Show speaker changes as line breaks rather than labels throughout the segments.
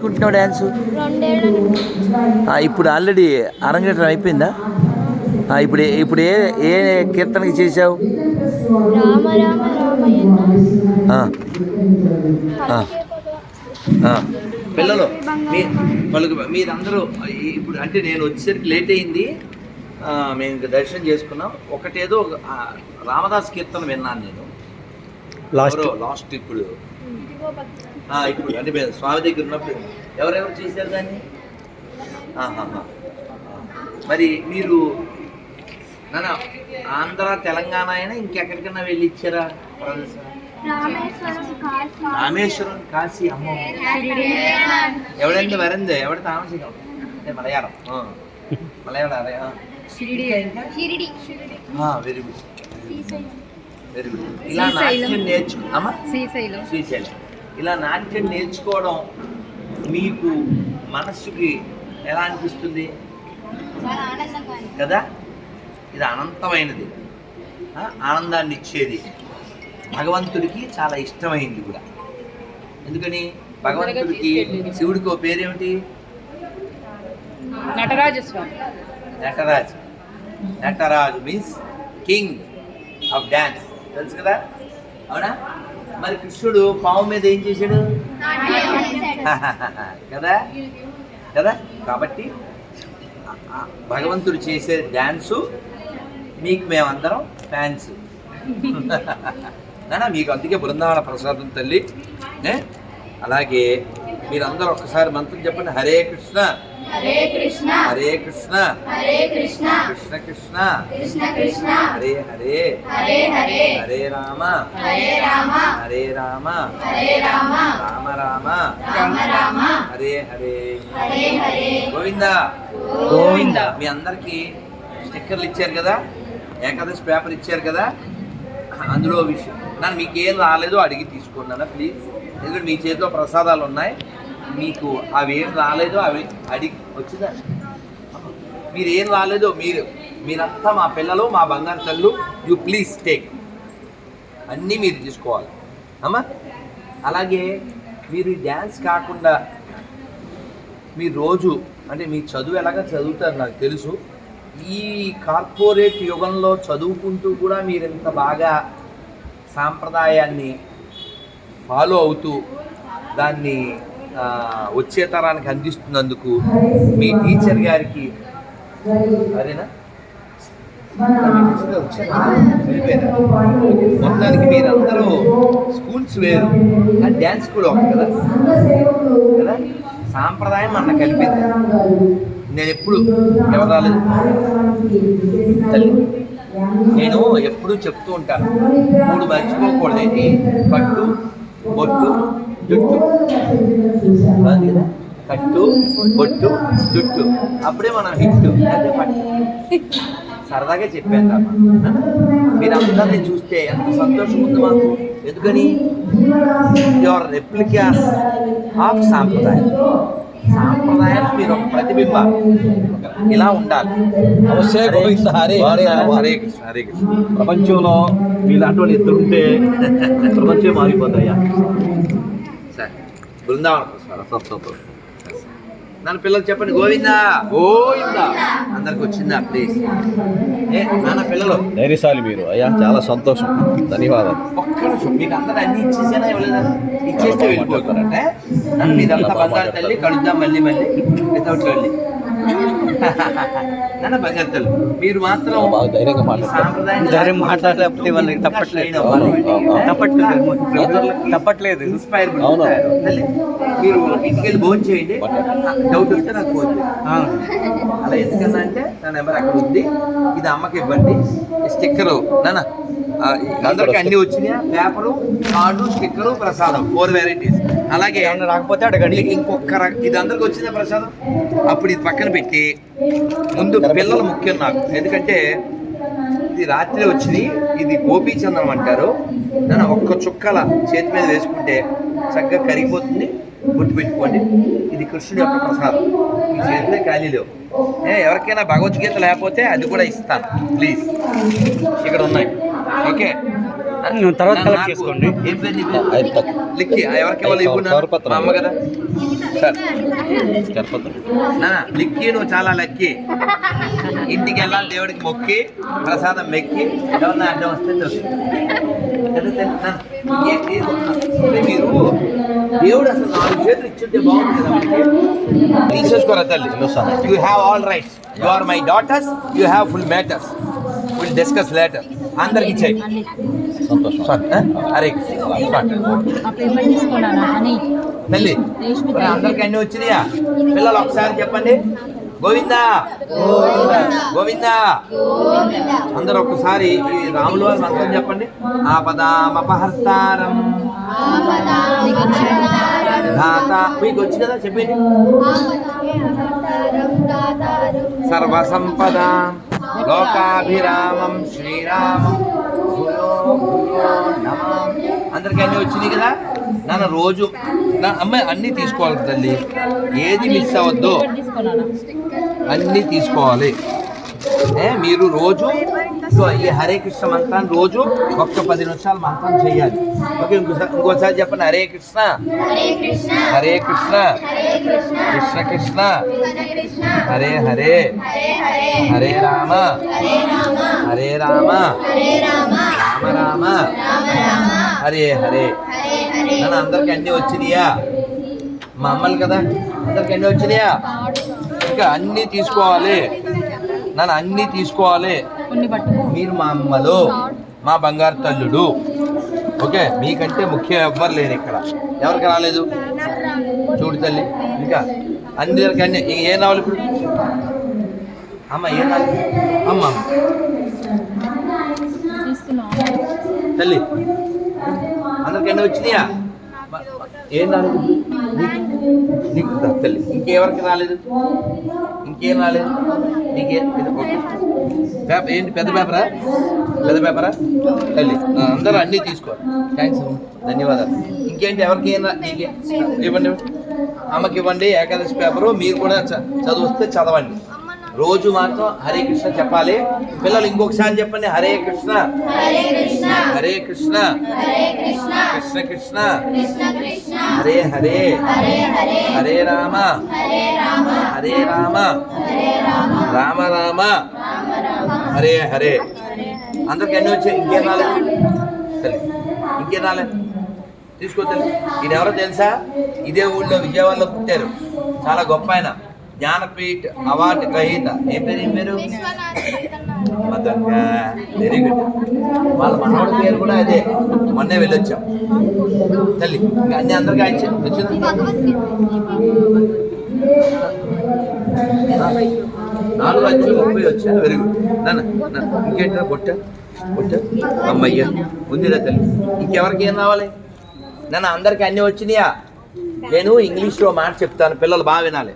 నేర్చుకుంటున్నావు dance ఇప్పుడు already అరంగేట్రం అయిపోయిందా? ఆ, ఇప్పుడు ఇప్పుడు ఏ ఏ కీర్తనకి చేసావు
రామ రామ రామయ్య
ఆ, ఆ. ఆ, పిల్లలు మీ వాళ్ళకి మీరందరూ ఇప్పుడు అంటే నేను వచ్చేసరికి లేట్ అయింది. ఆ, మేము ఇంక దర్శనం చేసుకున్నాం. ఒకటేదో రామదాస్ కీర్తన విన్నాను నేను.
లాస్ట్.
లాస్ట్ ఇప్పుడు. ఇప్పుడు అంటే స్వామి దగ్గర ఉన్నప్పుడు ఎవరెవరు చేశారు దాన్ని. మరి మీరు నాన్న ఆంధ్ర తెలంగాణ అయినా ఇంకెక్కడికైనా వెళ్ళి ఇచ్చారా?
రామేశ్వరం కాశీ.
అమ్మ. ఎవడండి వరందే? ఎవడ తామసికం? అంటే మలయాళం. ఆ. మలయాళం అరే వెరీ గుడ్. Very good. ఇలా నాట్యం నేర్చుకు అమ్మా?
శ్రీశైలం.
శ్రీశైలం. ఇలా నాట్యం నేర్చుకోవడం మీకు మనస్సుకి ఎలా అనిపిస్తుంది?
చాలా ఆనందంగా ఉంది.
కదా? ఇది అనంతమైనది. ఆ, ఆనందాన్ని ఇచ్చేది. భగవంతుడికి చాలా ఇష్టమైంది కూడా. ఎందుకని? భగవంతుడికి శివుడికి ఓ పేరేమిటి?
Natarajaswami.
Nataraj. Nataraju means king of dance. తెలుసు కదా? అవునా? మరి కృష్ణుడు పాము మీద ఏం చేశాడు? కదా? కదా? కాబట్టి భగవంతుడు చేసే డ్యాన్సు మీకు మేమందరం ఫ్యాన్స్. నానా మీకు అందుకే బృందావన ప్రసాదం తల్లి. అలాగే మీరందరూ ఒక్కసారి మంత్రం చెప్పండి. హరే కృష్ణ.
హరే కృష్ణ.
హరే కృష్ణ.
హరే కృష్ణ.
కృష్ణ కృష్ణ.
కృష్ణ కృష్ణ.
హరే హరే.
హరే హరే.
హరే రామ.
హరే రామ.
హరే రామ.
హరే రామ.
రామ రామ.
రామ రామ.
హరే హరే.
హరే హరే.
గోవిందా.
గోవింద.
మీ అందరికి స్టిక్కర్లు ఇచ్చారు కదా? ఏకాదశి పేపర్ ఇచ్చారు కదా? అందులో విషయం నన్ను మీకు ఏం రాలేదో అడిగి తీసుకున్నాను ప్లీజ్ ఎందుకంటే మీ చేతిలో ప్రసాదాలు ఉన్నాయి. మీకు అవి ఏం రాలేదో అవి అడిగి వచ్చిందా? మీరు ఏం రాలేదో మీరు మీరంతా మా పిల్లలు మా బంగారు తల్లు యూ ప్లీజ్ టేక్ అన్నీ మీరు తీసుకోవాలి. అమ్మా? అలాగే మీరు డ్యాన్స్ కాకుండా మీ రోజు అంటే మీ చదువు ఎలాగ చదువుతారు నాకు తెలుసు. ఈ కార్పొరేట్ యుగంలో చదువుకుంటూ కూడా మీరు ఇంత బాగా సాంప్రదాయాన్ని ఫాలో అవుతూ దాన్ని వచ్చే తరానికి అందిస్తున్నందుకు మీ టీచర్ గారికి అదేనా? మొత్తానికి మీరందరూ స్కూల్స్ వేరు కానీ డ్యాన్స్ కూడా ఒకటి కదా? కదా? సాంప్రదాయం అన్న కలిపింది. నేను ఎప్పుడు ఎవరు తల్లి నేను ఎప్పుడూ చెప్తూ ఉంటాను. మూడు మర్చిపోకూడదు ఏంటి పట్టు బొట్టు జుట్టు. కదా? కట్టు బొట్టు జుట్టు. అప్పుడే మనం హిట్. అదే పట్టు సరదాగా చెప్పాను తప్ప మీరందరినీ చూస్తే ఎంత సంతోషం ఉంది మాకు. ఎందుకని? యువర్ రెప్లికాస్ ఆఫ్ సాంప్రదాయం. సాంప్రదాయం మీరు ఒక ప్రతిబింబ. ఇలా ఉండాలి.
గోవింద. హరే హరే
కృష్ణ. హరే కృష్ణ
ప్రపంచంలో మీలాంటి వాళ్ళు ఇద్దరు ఉంటే ప్రపంచం మారిపోతాయా?
బృందావన నన్ను పిల్లలు చెప్పండి గోవిందా?
గోవింద.
అందరికి వచ్చిందా ప్లీజ్ ఏ నాన్న పిల్లలు?
ధైర్యశాలి మీరు. అయ్యా చాలా సంతోషం. ధన్యవాదాలు.
ఒక్క నిమిషం మీకు అందరూ అన్ని ఇచ్చేసేనా ఇవ్వలేదా? ఇచ్చేస్తే వెళ్ళిపోతారంటే? నన్ను మీదంతా బంగారు తల్లి కలుద్దాం మళ్ళీ మళ్ళీ. వితౌట్ వెళ్ళి నాన్న మీరు మాత్రం
ధైర్యంగా
ధైర్యం మాట్లాడలేకపోతే వాళ్ళకి తప్పట్లేదు. తప్పట్లేదు. తప్పట్లేదు.
ఇన్స్పైర్ మీరు ఇంటికి వెళ్ళి భోజనం చేయండి. డౌట్ వస్తే నాకు ఫోన్ అలా ఎందుకన్నా అంటే నా నెంబర్ అక్కడ ఉంది. ఇది అమ్మకి ఇవ్వండి. స్టిక్కరు నాన్న ఆ, అందరికి అన్ని వచ్చినాయా? పేపరు కార్డు స్టిక్కరు ప్రసాదం. ఫోర్ వెరైటీస్ అలాగే
ఏమన్నా రాకపోతే అడగండి.
ఇంకొక రక- ఇది అందరికి వచ్చిందా ప్రసాదం? అప్పుడు ఇది పక్కన పెట్టి ముందు పిల్లలు ముఖ్యం నాకు. ఎందుకంటే ఇది రాత్రి వచ్చింది ఇది గోపీచందనం అంటారు. నన్ను ఒక్క చుక్కల చేతి మీద వేసుకుంటే చక్కగా కరిగిపోతుంది. గుర్తు పెట్టుకోండి ఇది కృష్ణుడి యొక్క ప్రసాదం. మీ చేతిలో ఖాళీ లేవు. ఏ, ఎవరికైనా భగవద్గీత లేకపోతే అది కూడా ఇస్తాను. ప్లీజ్. ఇక్కడ ఉన్నాయి. ఓకే.
తర్వాత కలెక్ట్ చేసుకోండి.
ఎవరికి ఇవ్వాలి? అమ్మ కదా? లిక్కి నువ్వు చాలా లక్కీ. ఇంటికి వెళ్ళాలి దేవుడికి మొక్కి ప్రసాదం మెక్కి. ఎవరన్నా అడ్డం వస్తే మీరు దేవుడు అసలు నాలుగు చేతులు ఇచ్చుంటే బాగుంది కదా మనకి. తీసేసుకోరా తల్లి you have all rights you are my daughters you have full matters will discuss later అందరికి ఇచ్చాయి.
సంతోషం.
అరే. మరి అందరికి అన్ని వచ్చినాయా? పిల్లలు ఒకసారి చెప్పండి. గోవిందా. గోవిందా. అందరూ ఒక్కసారి ఈ రాముల వారి మంత్రం చెప్పండి. ఆపదామపహర్తారం దాత. మీకు వచ్చి కదా చెప్పండి సర్వసంపద. లోకాభిరామం శ్రీరామం. అందరికీ అన్ని వచ్చినాయి కదా? నన్ను రోజు నా అమ్మాయి అన్నీ తీసుకోవాలి తల్లి. ఏది మిస్ అవ్వద్దు అన్నీ తీసుకోవాలి. ఏ మీరు రోజు ఇదిగో ఈ హరే కృష్ణ మంత్రాన్ని రోజు ఒక్క పది నిమిషాలు మంత్రం చేయాలి. ఓకే ఇంకోసారి ఇంకోసారి చెప్పండి. హరే కృష్ణ.
హరే కృష్ణ.
కృష్ణ.
కృష్ణ.
హరే హరే.
హరే
రామ.
హరే రామ.
రామ.
రామ.
హరే హరే. నన్ను అందరికి అన్ని వచ్చినాయా? మా అమ్మలు కదా. అందరికి అన్ని వచ్చినాయా? ఇంకా అన్నీ తీసుకోవాలి. నన్ను అన్నీ తీసుకోవాలి. మీరు మా అమ్మలు మా బంగారు తల్లుడు. ఓకే? మీకంటే ముఖ్యం ఎవ్వరు లేరు ఇక్కడ. ఎవరికి రాలేదు? చూడు తల్లి ఇంకా. అందరికి అన్ని ఇంక ఏం రావాలి ఇప్పుడు అమ్మ ఏం రావాలి అమ్మ తల్లి అందరికి అన్ని వచ్చినాయా? ఏం నీకు నీకు తల్లి ఇంకెవరికి రాలేదు? ఇంకేం రాలేదు? నీకేం? పేపర్ ఏంటి పెద్ద పేపరా పెద్ద పేపరా తల్లి అందరూ అన్నీ తీసుకో. థ్యాంక్స్ ధన్యవాదాలు. ఇంకేంటి? ఎవరికి ఏం రా నీకే ఇవ్వండి. అమ్మకి ఇవ్వండి ఏకాదశి పేపరు మీరు కూడా చ- చదివిస్తే చదవండి. రోజు మాత్రం హరే కృష్ణ చెప్పాలి. పిల్లలు ఇంకొకసారి చెప్పండి హరే కృష్ణ.
హరే కృష్ణ.
కృష్ణ.
కృష్ణ.
హరే హరే.
హరే
రామ.
హరే రామ.
రామ.
రామ.
హరే హరే. అందరికి అన్ని వచ్చాయి? ఇంకేం రాలేదు ఇంకేం రాలేదు తీసుకో ఈయన ఎవరో తెలుసా? ఇదే ఊళ్ళో విజయవాడలో పుట్టారు. చాలా గొప్ప ఆయన. జ్ఞానపీఠ్ అవార్డు గ్రహీత. ఏ పేరు ఏం పేరు? మతంగా వెరీ గుడ్ వాళ్ళ మనోడి పేరు కూడా అదే. మొన్నే వెళ్ళొచ్చాం. తల్లి ఇంకా అన్ని అందరికీ ఆయన వచ్చింది నాలుగు వచ్చి ముప్పై వచ్చా? వెరీ గుడ్ నాన్న ఇంకేంటా బొట్ట బొట్ట. అమ్మయ్య ఉందిరా తల్లి. ఇంకెవరికి ఏం రావాలి? నన్ను అందరికీ అన్ని వచ్చినాయా? నేను ఇంగ్లీష్లో మాట చెప్తాను పిల్లలు బాగా వినాలి.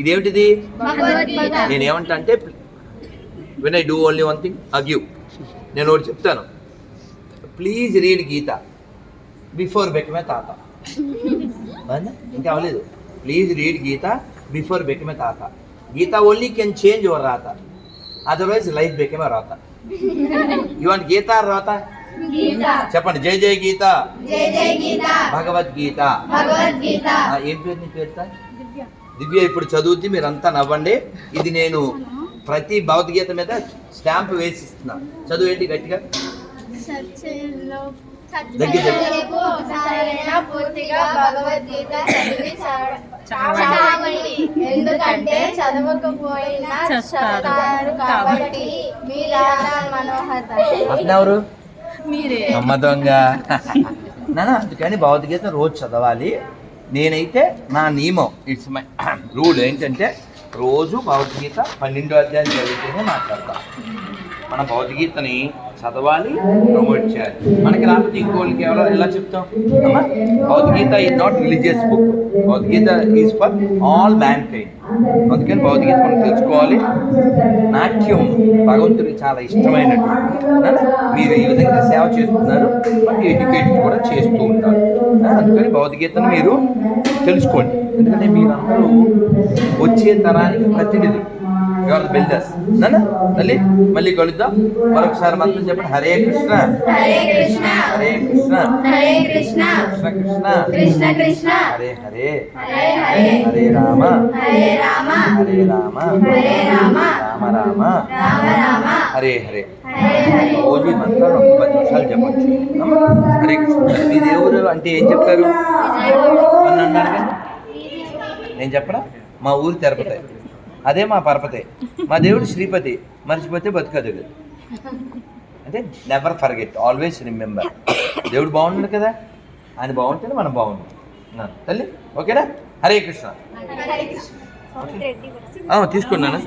ఇదేమిటిది?
భగవద్గీత.
నేను ఏమంటా అంటే when I do only one thing argue నేను ఒకటి చెప్తాను. Please read Gita. Before became తాత? ఇంకా అవ్వలేదు. Please read Gita before became తాత Gita only can change your రాత అదర్వైజ్ లైఫ్ బెకమే రాత వాంట్ గీత రాత చెప్పండి. జై జై గీత. భగవద్గీత. ఏం పేరు నీ పేరుతా? దివ్య ఇప్పుడు చదువుద్ది మీరంతా నవ్వండి. ఇది నేను ప్రతి భగవద్గీత మీద స్టాంప్ వేసి ఇస్తున్నా చదువు ఏంటి గట్టిగా?
ఎందుకంటే చదవకపోయినా కాబట్టి మనోహర్
అమ్మ దొంగ. అందుకని భగవద్గీత రోజు చదవాలి. నేనైతే నా నియమం ఇట్స్ మై రూల్ ఏంటంటే రోజు భగవద్గీత పన్నెండు అధ్యాయం చదివితేనే మాట్లాడతాను మన భౌతికీతని చదవాలి ప్రమోట్ చేయాలి. మనకి రాకపోతే ఇంకోళ్ళు కేవలం ఎలా చెప్తాం? అమ్మా భౌతికీత ఈజ్ నాట్ రిలీజియస్ బుక్ భౌతికీత is for all mankind అందుకని భౌతికీత మనం తెలుసుకోవాలి. నాట్యం భగవంతుడికి చాలా ఇష్టమైనటువంటి మీరు ఈ విధంగా సేవ చేస్తున్నారు మరి ఎడ్యుకేట్ కూడా చేస్తూ ఉంటారు. అందుకని భౌతికీతను మీరు తెలుసుకోండి. ఎందుకంటే మీరందరూ వచ్చే తరానికి ప్రతినిధులు. యువర్ బిల్డర్స్ నాన్న మళ్ళీ మళ్ళీ కలుద్దాం మరొకసారి మంత్రం చెప్పండి. హరే కృష్ణ
హరే కృష్ణ
హరే కృష్ణ
హరే కృష్ణ
కృష్ణ కృష్ణ
కృష్ణ కృష్ణ
హరే హరే
హరే హరే
హరే రామ
హరే రామ
హరే రామ
హరే రామ
రామ రామ
రామ రామ
హరే హరే రోజు ఈ మంత్రాలు ఒక పది నిమిషాలు చెప్పచ్చు. హరే కృష్ణ మీ దేవుడు అంటే ఏం చెప్తారు? అని అన్నారు నేను చెప్పడా మా ఊరు తిరుపతి. అదే మా పరపతి. మా దేవుడు శ్రీపతి. మర్చిపోతే బతుకదు అంటే నెవర్ ఫర్గెట్ ఆల్వేస్ రిమెంబర్ దేవుడు బాగున్నాడు కదా? ఆయన బాగుంటేనే మనం బాగుంటాం నా, తల్లి ఓకేనా? హరే కృష్ణ.
హరే కృష్ణ.
ఆ, తీసుకున్నాను?